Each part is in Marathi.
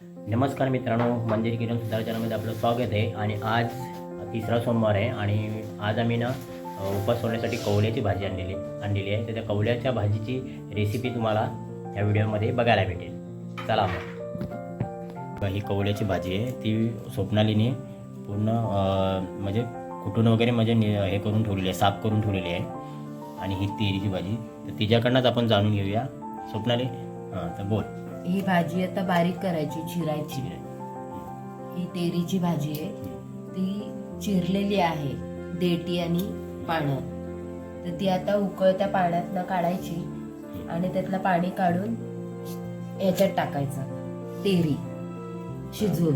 नमस्कार मित्रांनो मंदिर किरण सुधार आपलं स्वागत आहे. आणि आज तिसरा सोमवार आहे आणि आज आम्ही ना उपास सोडण्यासाठी कवल्याची भाजी आणलेली आणलेली आहे. तर त्या कवल्याच्या भाजीची रेसिपी तुम्हाला या व्हिडिओमध्ये बघायला भेटेल. चला मग. ही कवल्याची भाजी आहे. ती स्वप्नालीने पूर्ण म्हणजे कुटून वगैरे म्हणजे हे करून ठेवलेली आहे साफ करून ठेवलेली आहे. आणि ही तेरीची भाजी. तर तिच्याकडनंच आपण जाणून घेऊया. स्वप्नाली हां तर बोल. ही भाजी आता बारीक करायची चिरायची. ही तेरीची भाजी आहे. ती चिरलेली आहे देठी आणि पानं. तर ती आता उकळत्या पाण्यातनं काढायची आणि त्यातलं पाणी काढून याच्यात टाकायचं. तेरी शिजवून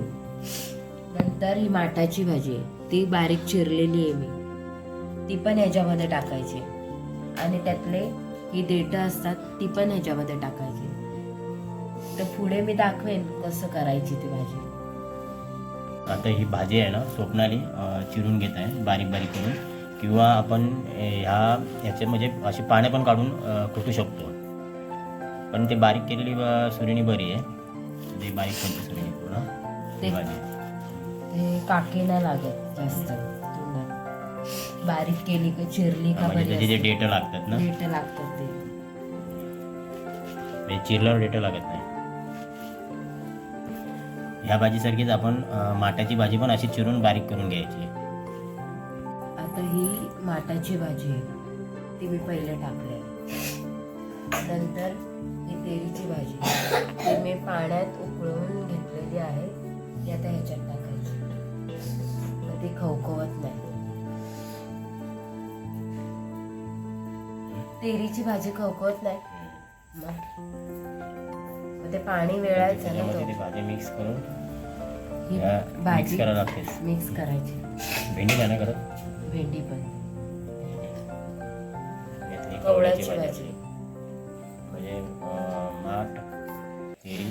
नंतर ही माठाची भाजी आहे. ती बारीक चिरलेली आहे मी. ती पण ह्याच्यामध्ये टाकायची आणि त्यातले ही देठं असतात ती पण ह्याच्यामध्ये टाकायची तर पुढे मी दाखवेन कसं करायची ती भाजी. आता ही भाजी आहे ना स्वप्नाली चिरून घेत आहे बारीक बारीक करून. किंवा आपण ह्या ह्याचे म्हणजे अशी पानं पण काढून कुटू शकतो. पण ते बारीक केलेली सुरीणी बरी आहे. ते बारीक करतो सुरीणी पूर्ण. ते- भाजी ते काकी नाही लागत जास्त. बारीक केली का चिरली का म्हणजे त्याचे जे डेट लागतात ना. देठ लागतात ते. म्हणजे चिरल्यावर डेट लागत नाही. ह्या भाजीसारखीच आपण माटाची भाजी पण अशी चिरून बारीक करून घ्यायची. आता ही माटाची भाजी आहे. ती मी पहिले टाकले नंतर ही तेरीची भाजी ती मी पाण्यात उकळून घेतलेली आहे. ती आता ह्याच्यात टाकायची. मग ती खवखवत नाही. तेरीची भाजी खवखवत नाही. मग ते पाणी वेळायचं ना त्याच्यामध्ये तो भाजी मिक्स करून ही मिक्स भाजी करायला लागते. मिक्स करायची. भेंडी नाही ना करत. भेंडी पण. यातली कवळ्याची भाजी. भाजी. म्हणजे अं, माठ तेरी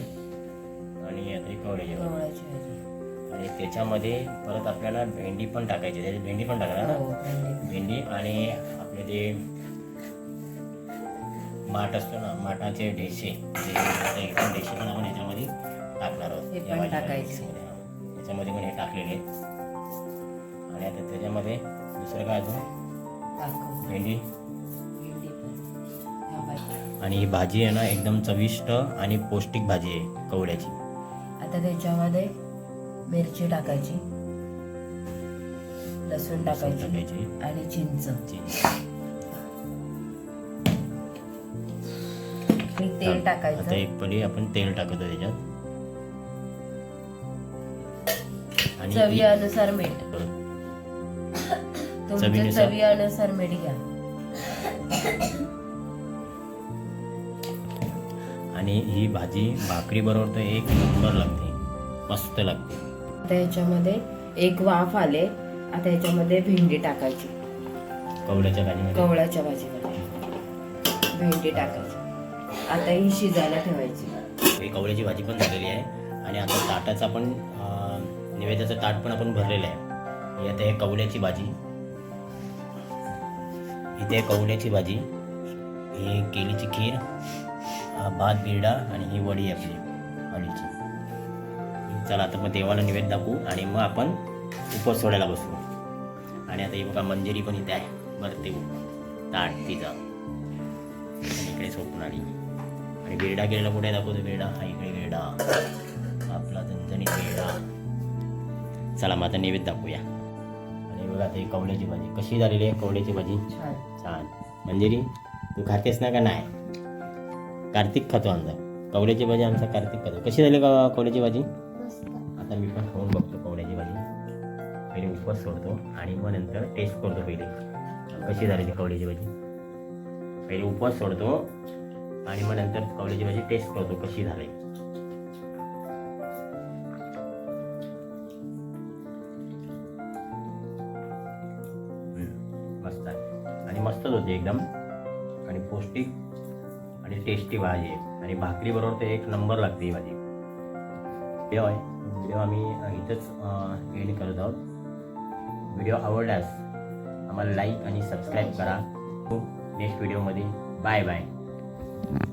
आणि आता ही कवळ्याची भाजी. भाजी. आणि त्याच्यामध्ये परत आपल्याला भेंडी पण टाकायची. त्याच्यात भेंडी पण टाकायला हो ना भेंडी भेंडी आणि आपले ते माठ असतो ना माठाचे ढेसे एकदम ढेसे पण आपण याच्यामध्ये टाकणार आहोत. याच्यामध्ये पण हे टाकलेले. आणि आता त्याच्यामध्ये दुसरं काय अजून? भेंडी. आणि ही भाजी आहे ना एकदम चविष्ट आणि पौष्टिक भाजी आहे कवड्याची. आता त्याच्यामध्ये मिरची टाकायची लसूण टाकायची टाकायची. आणि चिंच. तेल आता टाकायचं. एक पडी आपण तेल टाकतो त्याच्यात. आणि चवी ही- अनुसार मीठ तुमच्या चवीनुसार? मीठ घ्या. आणि ही भाजी भाकरी बरोबर तर एक नंबर लागते. मस्त लागते. आता याच्यामध्ये एक वाफ आले. आता याच्यामध्ये भेंडी टाकायची. कवड्याच्या भाजीमध्ये? कवळ्याच्या भाजीमध्ये. भेंडी टाकायची. आता ही शिजायला ठेवायची. कवळ्याची भाजी पण झालेली आहे. आणि आता ताटाचा पण निवेद्याचं नैवेद्याचं ताट पण आपण भरलेलं आहे. ही आता हे कवड्याची भाजी. इथे कवड्याची भाजी. ही केळीची खीर भात बिरडा आणि ही वडी आपली अळीची चला आता मग देवाला निवेद दाखवू आणि मग आपण उपवास सोडायला बसू. आणि आता ही बघा मंजिरी पण इथे आहे. भरते ताट तिचा. इकडे सोपणारी आणि बेरडा गेलेला कुठे दाखवतो बेरडा हा इकडे बेरडा आपला झणझणीत बेरडा चला मग आता नैवेद्य दाखवूया. आणि बघा आता कवड्याची भाजी. कशी झालेली आहे कवड्याची भाजी? छान. छान. मंजिरी तू खातेस ना का नाही? कार्तिक खातो आमचा. कवड्याची भाजी आमचा कार्तिक खातो. कशी झाली का कवड्याची भाजी? आता मी पण खाऊन बघतो कवड्याची भाजी. पहिले उपवास सोडतो आणि मग नंतर टेस्ट करतो पहिले. कशी झाली ती कवड्याची भाजी? पहिले उपवास सोडतो. आणि मग नंतर कवड्याची भाजी टेस्ट करतो कशी झाली. मस्त आहे. आणि मस्तच होते एकदम. आणि पौष्टिक आणि टेस्टी भाजी. आहे आणि भाकरी बरोबर ते एक नंबर लागते ही भाजी. व्हिडिओ आहे. व्हिडिओ आम्ही इथंच एंड करत आहोत. व्हिडिओ आवडल्यास आम्हाला लाईक आणि सबस्क्राईब करा. नेक्स्ट व्हिडिओमध्ये. Bye bye Mm-hmm.